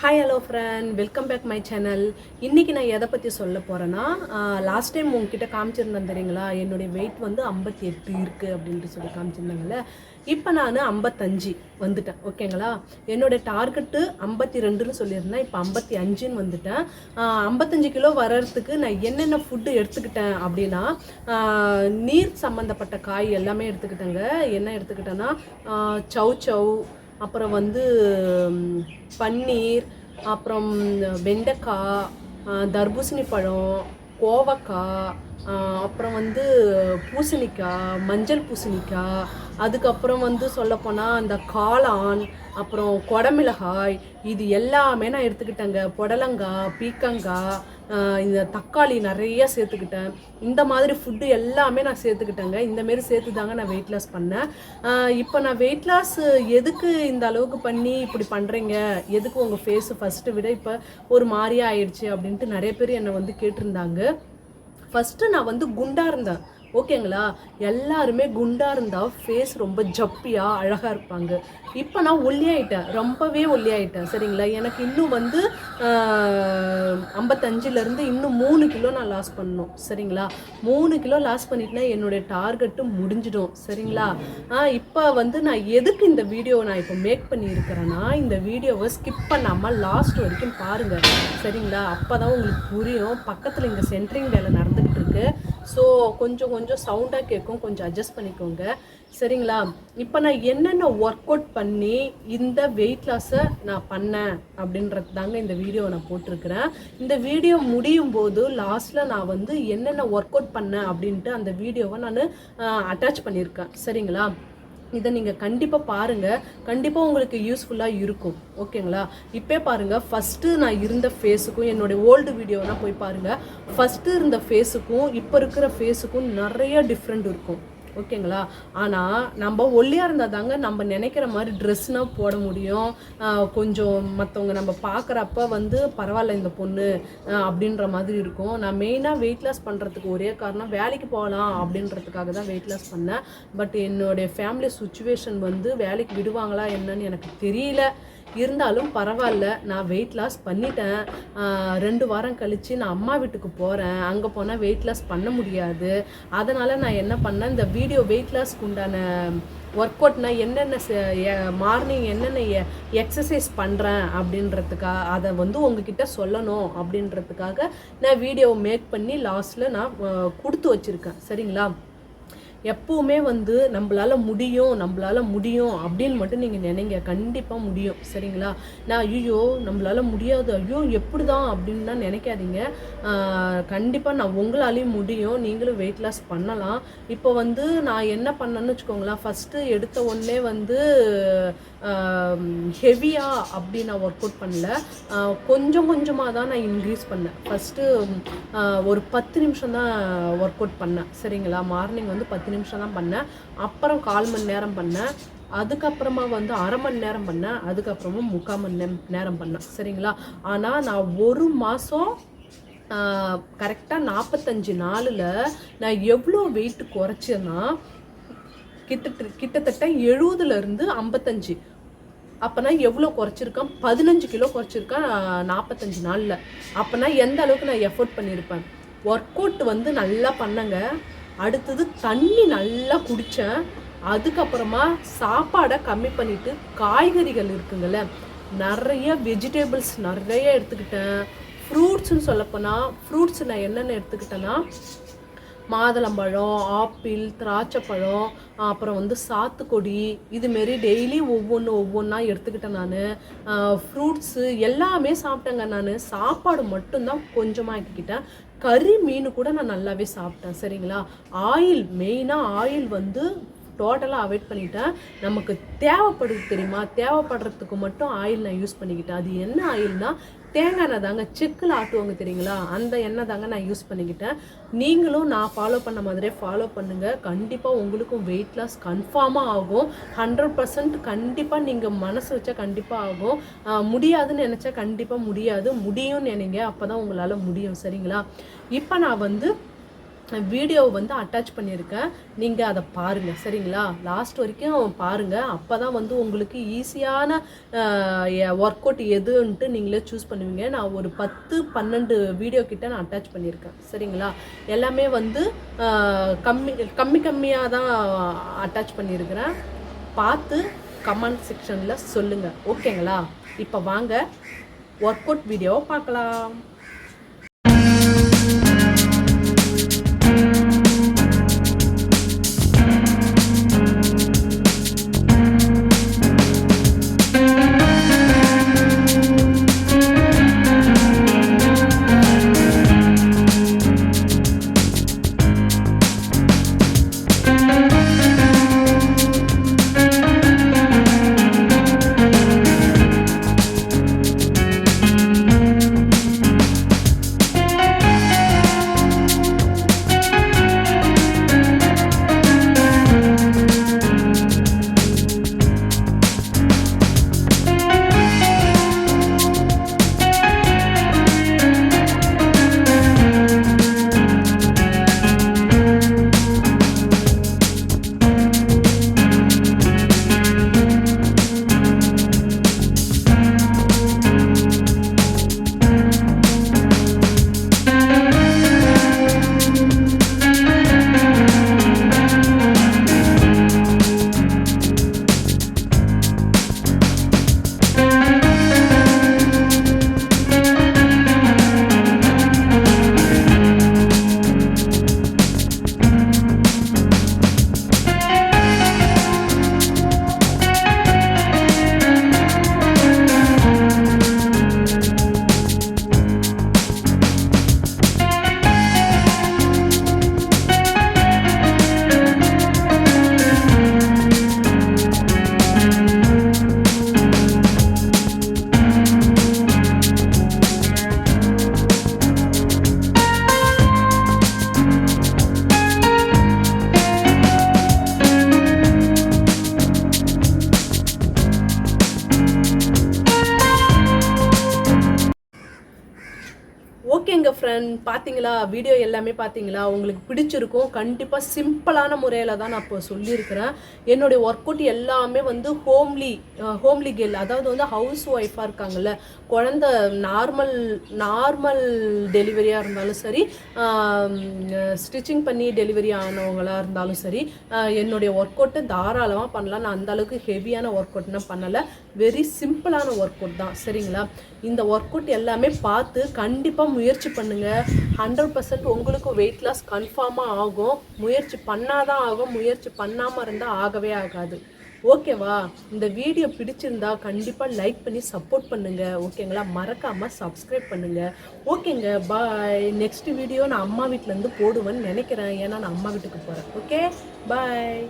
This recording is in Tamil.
Hi hello friend welcome back my channel இன்றைக்கி நான் எதை பற்றி சொல்ல போகிறேன்னா லாஸ்ட் டைம் உங்ககிட்ட காமிச்சிருந்தேன் தெரியுங்களா? என்னுடைய வெயிட் வந்து ஐம்பத்தி எட்டு இருக்குது அப்படின்ட்டு சொல்லி காமிச்சிருந்தாங்கல்ல? இப்போ நான் ஐம்பத்தஞ்சு வந்துட்டேன். ஓகேங்களா என்னோடய டார்கெட்டு ஐம்பத்தி ரெண்டுன்னு சொல்லியிருந்தேன். இப்போ ஐம்பத்தி அஞ்சுன்னு வந்துட்டேன். ஐம்பத்தஞ்சு கிலோ வர்றதுக்கு நான் என்னென்ன ஃபுட்டு எடுத்துக்கிட்டேன் அப்படின்னா நீர் சம்மந்தப்பட்ட காய் எல்லாமே எடுத்துக்கிட்டேங்க. என்ன எடுத்துக்கிட்டேன்னா ஆஹ் சௌ சௌ அப்புறம் வந்து பன்னீர் அப்புறம் வெண்டைக்காய் தர்பூசணி பழம் கோவக்காய் அப்புறம் வந்து பூசணிக்காய் மஞ்சள் பூசணிக்காய் அதுக்கப்புறம் வந்து சொல்லப்போனால் அந்த காளான் அப்புறம் குடமிளகாய் இது எல்லாமே நான் எடுத்துக்கிட்டேங்க. புடலங்காய் பீக்கங்காய் இந்த தக்காளி நிறைய சேர்த்துக்கிட்டேன். இந்த மாதிரி ஃபுட்டு எல்லாமே நான் சேர்த்துக்கிட்டேங்க. இந்தமாரி சேர்த்து தாங்க நான் வெயிட் லாஸ் பண்ணேன். இப்போ நான் வெயிட் லாஸ் எதுக்கு இந்த அளவுக்கு பண்ணி இப்படி பண்ணுறீங்க எதுக்கு உங்கள் ஃபேஸு ஃபஸ்ட்டு விட இப்போ ஒரு மாதிரியாக ஆயிடுச்சு அப்படின்ட்டு நிறைய பேர் என்னை வந்து கேட்டிருந்தாங்க. ஃபஸ்ட்டு நான் வந்து குண்டாக இருந்தேன். ஓகேங்களா எல்லாருமே குண்டாக இருந்தால் ஃபேஸ் ரொம்ப ஜப்பியாக அழகாக இருப்பாங்க. இப்போ நான் ஒல்லியாயிட்டேன். ரொம்பவே ஒல்லியாயிட்டேன். சரிங்களா? எனக்கு இன்னும் வந்து ஐம்பத்தஞ்சிலேருந்து இன்னும் மூணு கிலோ நான் லாஸ் பண்ணணும். சரிங்களா? மூணு கிலோ லாஸ் பண்ணிட்டுனா என்னுடைய டார்கெட்டு முடிஞ்சிடும். சரிங்களா? இப்போ வந்து நான் எதுக்கு இந்த வீடியோவை நான் இப்போ மேக் பண்ணியிருக்கிறேன்னா இந்த வீடியோவை ஸ்கிப் பண்ணாமல் லாஸ்ட் வரைக்கும் பாருங்கள் சரிங்களா? அப்போ தான் உங்களுக்கு புரியும். பக்கத்தில் இங்கே சென்ட்ரிங் வேலை நடந்து இருக்கு. ஸோ கொஞ்சம் கொஞ்சம் சவுண்டாக கேட்கும். கொஞ்சம் அட்ஜஸ்ட் பண்ணிக்கோங்க. சரிங்களா? இப்போ நான் என்னென்ன ஒர்க் அவுட் பண்ணி இந்த வெயிட் லாஸை நான் பண்ணேன் அப்படின்றது தாங்க இந்த வீடியோவை நான் போட்டிருக்கிறேன். இந்த வீடியோ முடியும் போது லாஸ்ட்டில் நான் வந்து என்னென்ன ஒர்க் அவுட் பண்ணேன் அப்படின்ட்டு அந்த வீடியோவை நான் அட்டாச் பண்ணியிருக்கேன். சரிங்களா? இதை நீங்கள் கண்டிப்பாக பாருங்கள் கண்டிப்பாக உங்களுக்கு யூஸ்ஃபுல்லாக இருக்கும். ஓகேங்களா? இப்போ பாருங்கள் ஃபஸ்ட்டு நான் இருந்த ஃபேஸுக்கும் என்னுடைய ஓல்டு வீடியோனா போய் பாருங்கள் ஃபஸ்ட்டு இருந்த ஃபேஸுக்கும் இப்போ இருக்கிற ஃபேஸுக்கும் நிறைய டிஃப்ரெண்ட் இருக்கும். ஓகேங்களா? ஆனால் நம்ம ஒல்லியாக இருந்தால் தாங்க நம்ம நினைக்கிற மாதிரி ட்ரெஸ்னால் போட முடியும். கொஞ்சம் மற்றவங்க நம்ம பார்க்குறப்ப வந்து பரவாயில்ல இந்த பொண்ணு அப்படின்ற மாதிரி இருக்கும். நான் மெயினாக வெயிட் லாஸ் பண்ணுறதுக்கு ஒரே காரணம் வேலைக்கு போகலாம் அப்படின்றதுக்காக தான் வெயிட் லாஸ் பண்ணேன். பட் என்னுடைய ஃபேமிலி சுச்சுவேஷன் வந்து வேலைக்கு விடுவாங்களா என்னன்னு எனக்கு தெரியல. இருந்தாலும் பரவாயில்ல நான் வெயிட் லாஸ் பண்ணிட்டேன். ரெண்டு வாரம் கழித்து நான் அம்மா வீட்டுக்கு போகிறேன் அங்கே போனால் வெயிட் லாஸ் பண்ண முடியாது. அதனால் நான் என்ன பண்ணேன் இந்த வீடியோ வெயிட் லாஸ்க்கு உண்டான ஒர்க் அவுட்னா என்னென்ன மார்னிங் என்னென்ன எக்ஸசைஸ் பண்ணுறேன் அப்படின்றதுக்காக அதை வந்து உங்ககிட்ட சொல்லணும் அப்படின்றதுக்காக நான் வீடியோ மேக் பண்ணி லாஸ்ட்டில் நான் கொடுத்து வச்சுருக்கேன். சரிங்களா? எப்பவுமே வந்து நம்மளால முடியும் நம்மளால முடியும் அப்படின்னு மட்டும் நீங்கள் நினைங்க. கண்டிப்பாக முடியும். சரிங்களா? நான் ஐயோ நம்மளால முடியாது. ஐயோ எப்படி தான் அப்படின்னு தான் நினைக்காதீங்க. கண்டிப்பாக நான் உங்களாலையும் முடியும். நீங்களும் வெயிட் லாஸ் பண்ணலாம். இப்போ வந்து நான் என்ன பண்ணேன்னு வச்சுக்கோங்களேன். ஃபஸ்ட்டு எடுத்த உடனே வந்து ஹெவியாக அப்படி நான் ஒர்க் அவுட் பண்ணல கொஞ்சம் கொஞ்சமாக தான் நான் இன்க்ரீஸ் பண்ணேன். ஃபஸ்ட்டு ஒரு பத்து நிமிஷம் தான் ஒர்க் அவுட் பண்ணேன். சரிங்களா? மார்னிங் வந்து பத்து நிமிஷம் தான் பண்ணேன். அப்புறம் கால் மணி நேரம் பண்ணேன். அதுக்கப்புறமா வந்து அரை மணி நேரம் பண்ணேன். அதுக்கப்புறமா முக்கால் மணி நேரம் நேரம் பண்ணேன். சரிங்களா? ஆனால் நான் ஒரு மாதம் கரெக்டாக நாற்பத்தஞ்சு நாளில் நான் எவ்வளோ வெயிட் குறைச்சேன்னா கிட்டத்தட்ட கிட்டத்தட்ட எழுபதுலேருந்து ஐம்பத்தஞ்சு. அப்போனா எவ்வளோ குறைச்சிருக்கேன் பதினஞ்சு கிலோ குறைச்சிருக்கேன் நாற்பத்தஞ்சு நாளில். அப்போனா எந்த அளவுக்கு நான் எஃபோர்ட் பண்ணியிருப்பேன் ஒர்க் அவுட் வந்து நல்லா பண்ணங்க. அடுத்தது தண்ணி நல்லா குடித்தேன் அதுக்கப்புறமா சாப்பாடை கம்மி பண்ணிட்டு காய்கறிகள் இருக்குங்கள்ல நிறைய வெஜிடபிள்ஸ் நிறைய எடுத்துக்கிட்டேன். ஃப்ரூட்ஸ்னு சொல்லப்போனால் ஃப்ரூட்ஸ் நான் என்னென்ன எடுத்துக்கிட்டேன்னா மாதுளம்பழம் ஆப்பிள் திராட்சைப்பழம் அப்புறம் வந்து சாத்துக்கொடி இதுமாரி டெய்லி ஒவ்வொன்று ஒவ்வொன்றா எடுத்துக்கிட்டேன் நான். ஃப்ரூட்ஸு எல்லாமே சாப்பிட்டேங்க நான். சாப்பாடு மட்டும்தான் கொஞ்சமாக ஆக்கிக்கிட்டேன் கறி மீன் கூட நான் நல்லாவே சாப்பிட்டேன் சரிங்களா? ஆயில் மெயினாக ஆயில் வந்து டோட்டலாக அவாய்ட் பண்ணிட்டேன். நமக்கு தேவைப்படுது தெரியுமா? தேவைப்படுறதுக்கு மட்டும் ஆயில் நான் யூஸ் பண்ணிக்கிட்டேன். அது என்ன ஆயில்னா தேங்காய் எண்ணெய் தாங்க செக்கில் ஆட்டுவாங்க தெரியுங்களா? அந்த எண்ணெய் தாங்க நான் யூஸ் பண்ணிக்கிட்டேன். நீங்களும் நான் ஃபாலோ பண்ண மாதிரியே ஃபாலோ பண்ணுங்கள் கண்டிப்பாக உங்களுக்கும் வெயிட் லாஸ் கன்ஃபார்மாக ஆகும். ஹண்ட்ரட் பர்சன்ட் கண்டிப்பாக நீங்கள் மனசு வச்சா கண்டிப்பாக ஆகும். முடியாதுன்னு நினச்சா கண்டிப்பாக முடியாது. முடியும்னு நினைங்க. அப்போ தான் உங்களால் முடியும். சரிங்களா? இப்போ நான் வந்து வீடியோவை வந்து அட்டாச் பண்ணியிருக்கேன். நீங்கள் அதை பாருங்கள் சரிங்களா? லாஸ்ட் வரைக்கும் பாருங்கள் அப்போ தான் வந்து உங்களுக்கு ஈஸியான ஒர்க் அவுட் எதுன்ட்டு நீங்களே சூஸ் பண்ணுவீங்க. நான் ஒரு பத்து பன்னெண்டு வீடியோ கிட்ட நான் அட்டாச் பண்ணியிருக்கேன் சரிங்களா? எல்லாமே வந்து கம்மி கம்மி கம்மியாக தான் அட்டாச் பண்ணியிருக்கிறேன். பார்த்து கமெண்ட் செக்ஷனில் சொல்லுங்கள் ஓகேங்களா இப்போ வாங்க ஒர்க் அவுட் வீடியோவை பார்க்கலாம். பார்த்தீங்களா வீடியோ எல்லாமே பார்த்தீங்களா உங்களுக்கு பிடிச்சிருக்கும். கண்டிப்பாக சிம்பிளான முறையில் தான் நான் இப்போ சொல்லியிருக்கிறேன். என்னுடைய ஒர்க் அவுட் எல்லாமே வந்து ஹோம்லி ஹோம்லி கேர்ள் அதாவது வந்து ஹவுஸ் ஒய்ஃபாக இருக்காங்கல்ல. குழந்த நார்மல் நார்மல் டெலிவரியாக இருந்தாலும் சரி ஸ்டிச்சிங் பண்ணி டெலிவரி ஆனவங்களாக இருந்தாலும் சரி என்னுடைய ஒர்க் அவுட்டு தாராளமாக பண்ணலாம். நான் அந்த அளவுக்கு ஹெவியான ஒர்க் அவுட்னா பண்ணலை. வெரி சிம்பிளான ஒர்க் அவுட் தான். சரிங்களா? இந்த ஒர்க் அவுட் எல்லாமே பார்த்து கண்டிப்பாக முயற்சி பண்ணுங்கள் ஹண்ட்ரட் பர்சன்ட் உங்களுக்கு வெயிட் லாஸ் கன்ஃபார்மாக ஆகும். முயற்சி பண்ணாதான் ஆகும். முயற்சி பண்ணாமல் இருந்தால் ஆகவே ஆகாது. ஓகேவா? இந்த வீடியோ பிடிச்சிருந்தா கண்டிப்பாக லைக் பண்ணி சப்போர்ட் பண்ணுங்கள் ஓகேங்களா? மறக்காமல் சப்ஸ்கிரைப் பண்ணுங்கள் ஓகேங்க பாய் நெக்ஸ்ட் வீடியோ நான் அம்மா வீட்டிலேருந்து போடுவேன்னு நினைக்கிறேன். ஏன்னா நான் அம்மா வீட்டுக்கு போகிறேன் ஓகே பாய்